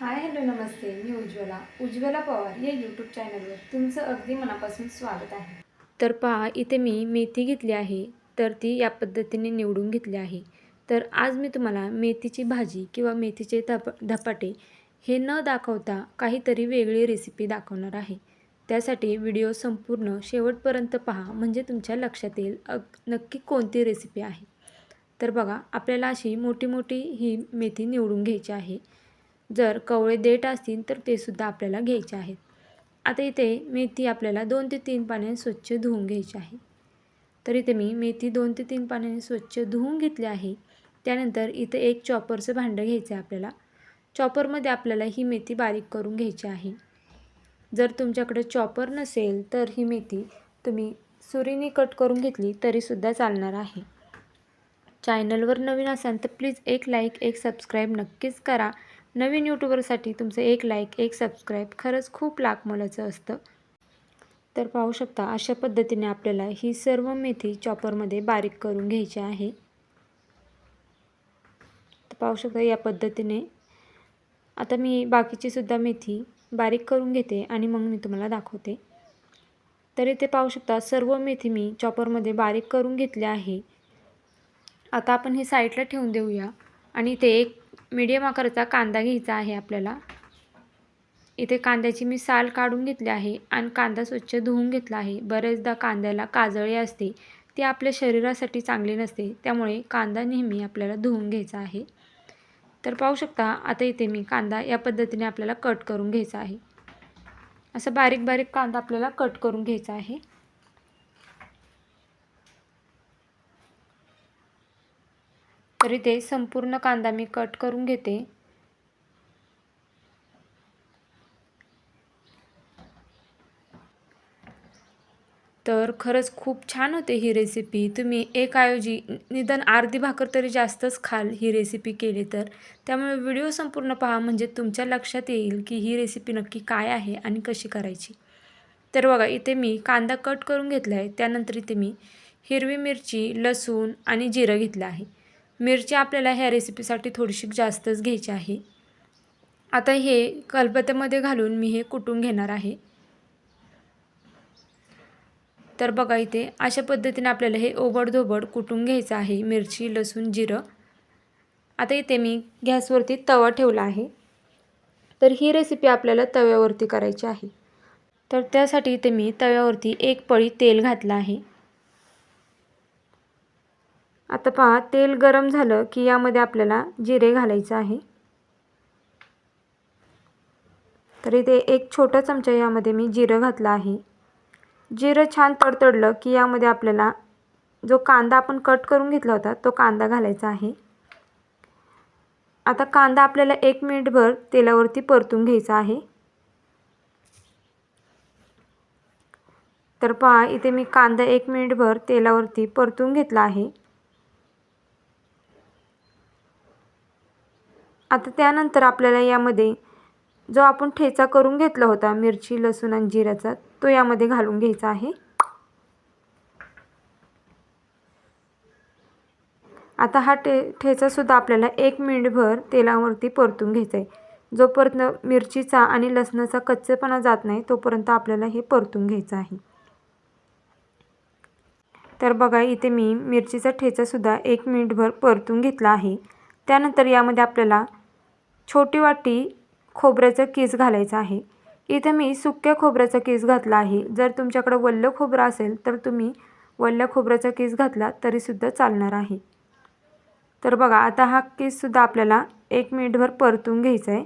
हाय hello नमस्ते. मी उज्ज्वला. उज्ज्वला पवार या यूट्यूब चॅनलवर तुमचं अगदी मनापासून स्वागत आहे. तर पहा इथे मी मेथी घेतली आहे तर ती या पद्धतीने निवडून घेतली आहे. तर आज मी तुम्हाला मेथीची भाजी किंवा मेथीचे धप धपाटे हे न दाखवता काहीतरी वेगळी रेसिपी दाखवणार आहे. त्यासाठी व्हिडिओ संपूर्ण शेवटपर्यंत पहा म्हणजे तुमच्या लक्षात येईल अग नक्की कोणती रेसिपी आहे. तर बघा आपल्याला अशी मोठी मोठी ही मेथी निवडून घ्यायची आहे. जर कवळे देठ असतील तर ते सुद्धा आपल्याला घ्यायचे आहेत. आता इथे मेथी आपल्याला दोन ते तीन पाण्याने स्वच्छ धुवून घ्यायची आहे. तर इथे मी मेथी दोन ते तीन पाण्याने स्वच्छ धुवून घेतली आहे. त्यानंतर इथे एक चॉपरचं भांडं घ्यायचं आहे आपल्याला. चॉपरमध्ये आपल्याला ही मेथी बारीक करून घ्यायची आहे. जर तुमच्याकडे चॉपर नसेल तर ही मेथी तुम्ही सुरीने कट करून घेतली तरीसुद्धा चालणार आहे. चॅनलवर नवीन असाल तर प्लीज एक लाईक एक सबस्क्राईब नक्कीच करा. नवीन यूट्यूबरसाठी तुमचं एक लाईक एक सबस्क्राईब खरंच खूप लाखमोलाचं असतं. तर पाहू शकता अशा पद्धतीने आपल्याला ही सर्व मेथी चॉपरमध्ये बारीक करून घ्यायची आहे. तर पाहू शकता या पद्धतीने. आता मी बाकीची सुद्धा मेथी बारीक करून घेते आणि मग मी तुम्हाला दाखवते. तर इथे पाहू शकता सर्व मेथी मी चॉपरमध्ये बारीक करून घेतली आहे. आता आपण हे साईडला ठेवून देऊया आणि इथे एक मीडियम आकाराचा कांदा घ्यायचा आहे आपल्याला. इथे कांद्याची मी साल काढून घेतली आहे आणि कांदा स्वच्छ धुवून घेतला आहे. बरेचदा कांद्याला काजळी असते. ती आपल्या शरीरासाठी चांगली नसते. त्यामुळे कांदा नेहमी आपल्याला धुवून घ्यायचा आहे. तर पाहू शकता आता इथे मी कांदा या पद्धतीने आपल्याला कट करून घ्यायचा आहे. असं बारीक बारीक कांदा आपल्याला कट करून घ्यायचा आहे. तर इथे संपूर्ण कांदा मी कट करून घेते. तर खरंच खूप छान होते ही रेसिपी तुम्ही एक ऐवजी निदान अर्धी भाकर तरी जास्तच खाल ही रेसिपी केली तर. त्यामुळे व्हिडिओ संपूर्ण पहा म्हणजे तुमच्या लक्षात येईल की ही रेसिपी नक्की काय आहे आणि कशी करायची. तर बघा इथे मी कांदा कट करून घेतला आहे त्यानंतर इथे मी हिरवी मिरची लसूण आणि जिरं घेतलं आहे. मिरची आपल्याला ह्या रेसिपीसाठी थोडीशी जास्तच घ्यायची आहे. आता हे कलबत्त्यामध्ये घालून मी हे कुटून घेणार आहे. तर बघा इथे अशा पद्धतीने आपल्याला हे ओबडधोबड कुटून घ्यायचं आहे. मिरची लसूण जिरं. आता इथे मी गॅसवरती तवा ठेवला आहे. तर ही रेसिपी आपल्याला तव्यावरती करायची आहे. तर त्यासाठी इथे मी तव्यावरती एक पळी तेल घातलं आहे. आता पहा तेल गरम झालं की यामध्ये आपल्याला जिरे घालायचं आहे. तर इथे एक छोटा चमचा यामध्ये मी जिरं घातलं आहे. जिरं छान तडतडलं की यामध्ये आपल्याला जो कांदा आपण कट करून घेतला होता तो कांदा घालायचा आहे. आता कांदा आपल्याला एक मिनिटभर तेलावरती परतून घ्यायचा आहे. तर पहा इथे मी कांदा एक मिनिटभर तेलावरती परतून घेतला आहे. आता त्यानंतर आपल्याला यामध्ये जो आपण ठेचा करून घेतला होता मिरची लसूण आणि जिऱ्याचा तो यामध्ये घालून घ्यायचा आहे. आता हा ठे ठेचासुद्धा आपल्याला एक मिनिटभर तेलावरती परतून घ्यायचा आहे. जोपर्यंत मिरचीचा आणि लसणाचा कच्चेपणा जात नाही तोपर्यंत आपल्याला हे परतून घ्यायचं आहे. तर बघा इथे मी मिरचीचा ठेचासुद्धा एक मिनिटभर परतून घेतला आहे. त्यानंतर यामध्ये आपल्याला छोटी वाटी खोबऱ्याचं केस घालायचं आहे. इथे मी सुक्या खोबऱ्याचा केस घातला आहे. जर तुमच्याकडं वल्लं खोबरं असेल तर तुम्ही वल्ल्या खोबऱ्याचा केस घातला तरीसुद्धा चालणार आहे. तर बघा आता हा केससुद्धा आपल्याला एक मिनिटभर परतून घ्यायचा आहे.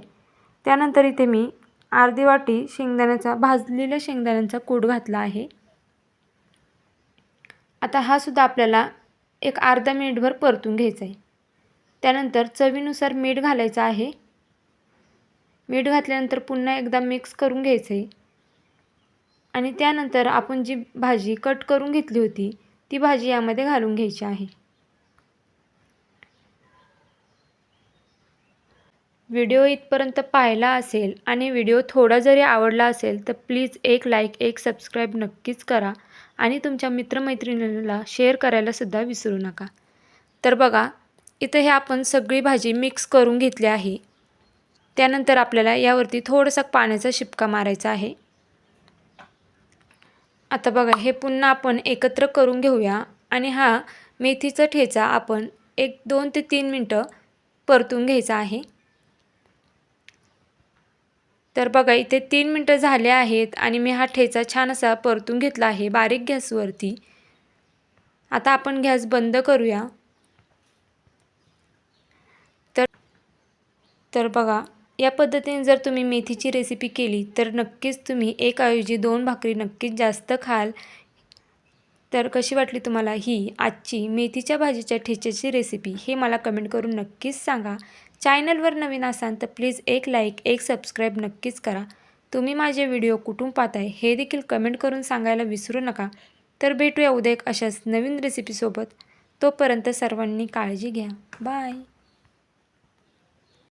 त्यानंतर इथे मी अर्धी वाटी शेंगदाण्याचा भाजलेल्या शेंगदाण्यांचा कूट घातला आहे. आता हा सुद्धा आपल्याला एक अर्धा मिनिटभर परतून घ्यायचा आहे. त्यानंतर चवीनुसार मीठ घालायचं आहे. मीठ घातल्यानंतर पुन्हा एकदा मिक्स करून घ्यायचं आहे आणि त्यानंतर आपण जी भाजी कट करून घेतली होती ती भाजी यामध्ये घालून घ्यायची आहे. व्हिडिओ इथपर्यंत पाहिला असेल आणि व्हिडिओ थोडा जरी आवडला असेल तर प्लीज एक लाईक एक सबस्क्राईब नक्कीच करा आणि तुमच्या मित्रमैत्रिणींना शेअर करायलासुद्धा विसरू नका. तर बघा इथं हे आपण सगळी भाजी मिक्स करून घेतली आहे. त्यानंतर आपल्याला यावरती थोडंसं पाण्याचा शिपका मारायचा आहे. आता बघा हे पुन्हा आपण एकत्र करून घेऊया आणि हा मेथीचा ठेचा आपण एक दोन ते तीन मिनटं परतून घ्यायचा आहे. तर बघा इथे तीन मिनटं झाले आहेत आणि मी हा ठेचा छान असा परतून घेतला आहे. बारीक गॅसवरती आता आपण गॅस बंद करूया. तर तर बघा या पद्धतीने जर तुम्ही मेथीची रेसिपी केली तर नक्कीच तुम्ही एकाऐवजी दोन भाकरी नक्कीच जास्त खाल. तर कशी वाटली तुम्हाला ही आजची मेथीच्या भाजीच्या ठेच्याची रेसिपी हे मला कमेंट करून नक्कीच सांगा. चॅनलवर नवीन असाल तर प्लीज एक लाईक एक सबस्क्राईब नक्कीच करा. तुम्ही माझे व्हिडिओ कुठून पाहताय हे देखील कमेंट करून सांगायला विसरू नका. तर भेटूया उद्या एक अशाच नवीन रेसिपीसोबत तोपर्यंत सर्वांनी काळजी घ्या. बाय